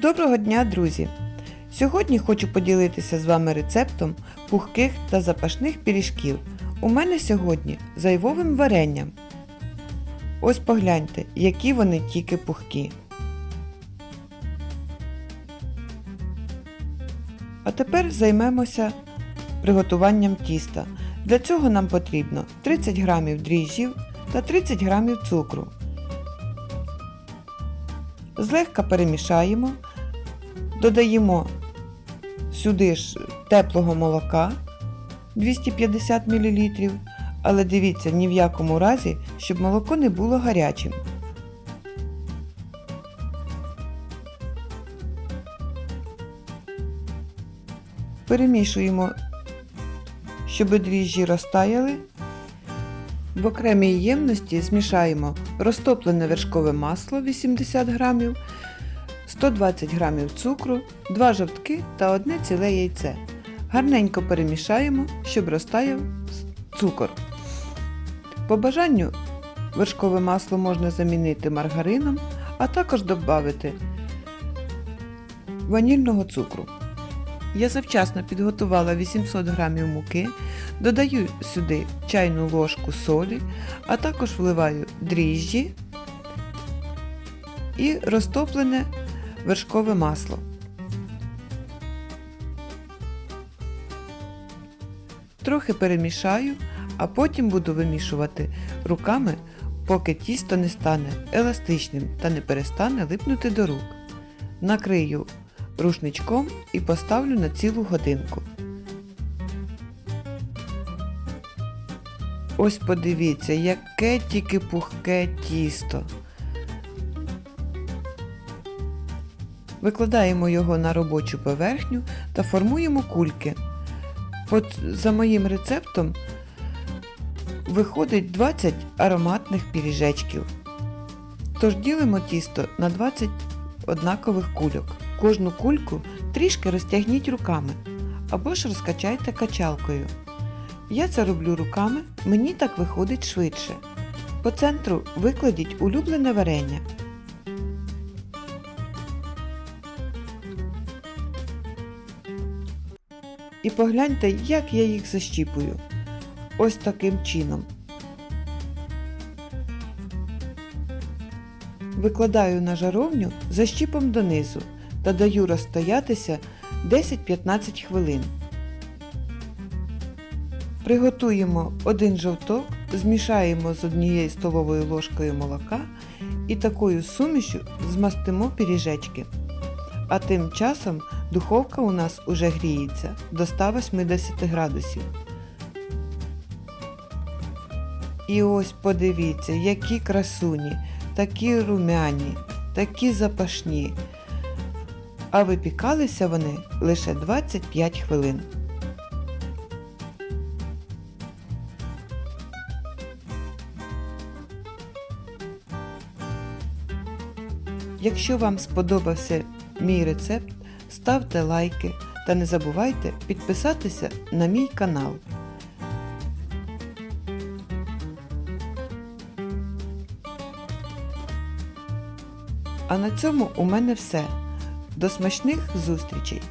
Доброго дня, друзі! Сьогодні хочу поділитися з вами рецептом пухких та запашних пиріжків. У мене сьогодні з айвовим варенням. Ось погляньте, які вони тільки пухкі. А тепер займемося приготуванням тіста. Для цього нам потрібно 30 г дріжджів та 30 г цукру. Злегка перемішаємо, додаємо сюди ж теплого молока 250 мл, але дивіться ні в якому разі, щоб молоко не було гарячим. Перемішуємо, щоб дріжджі розтаяли. В окремій ємності змішаємо розтоплене вершкове масло 80 г, 120 г цукру, 2 жовтки та одне ціле яйце. Гарненько перемішаємо, щоб розтаяв цукор. По бажанню вершкове масло можна замінити маргарином, а також додати ванільного цукру. Я завчасно підготувала 800 г муки, додаю сюди чайну ложку солі, а також вливаю дріжджі і розтоплене вершкове масло. Трохи перемішаю, а потім буду вимішувати руками, поки тісто не стане еластичним та не перестане липнути до рук. Накрию рушничком і поставлю на цілу годинку. Ось подивіться, яке тільки пухке тісто. Викладаємо його на робочу поверхню та формуємо кульки. От за моїм рецептом виходить 20 ароматних піріжечків. Тож ділимо тісто на 20 однакових кульок. Кожну кульку трішки розтягніть руками або ж розкачайте качалкою. Я це роблю руками, мені так виходить швидше. По центру викладіть улюблене варення. І погляньте, як я їх защіпую. Ось таким чином. Викладаю на жаровню защіпом донизу та даю розстоятися 10-15 хвилин. Приготуємо один жовток, змішаємо з однією столовою ложкою молока і такою сумішю змастимо пиріжечки. А тим часом духовка у нас уже гріється до 180 градусів. І ось подивіться, які красуні, такі румяні, такі запашні. А випікалися вони лише 25 хвилин. Якщо вам сподобався мій рецепт, ставте лайки та не забувайте підписатися на мій канал. А на цьому у мене все. До смачних зустрічей!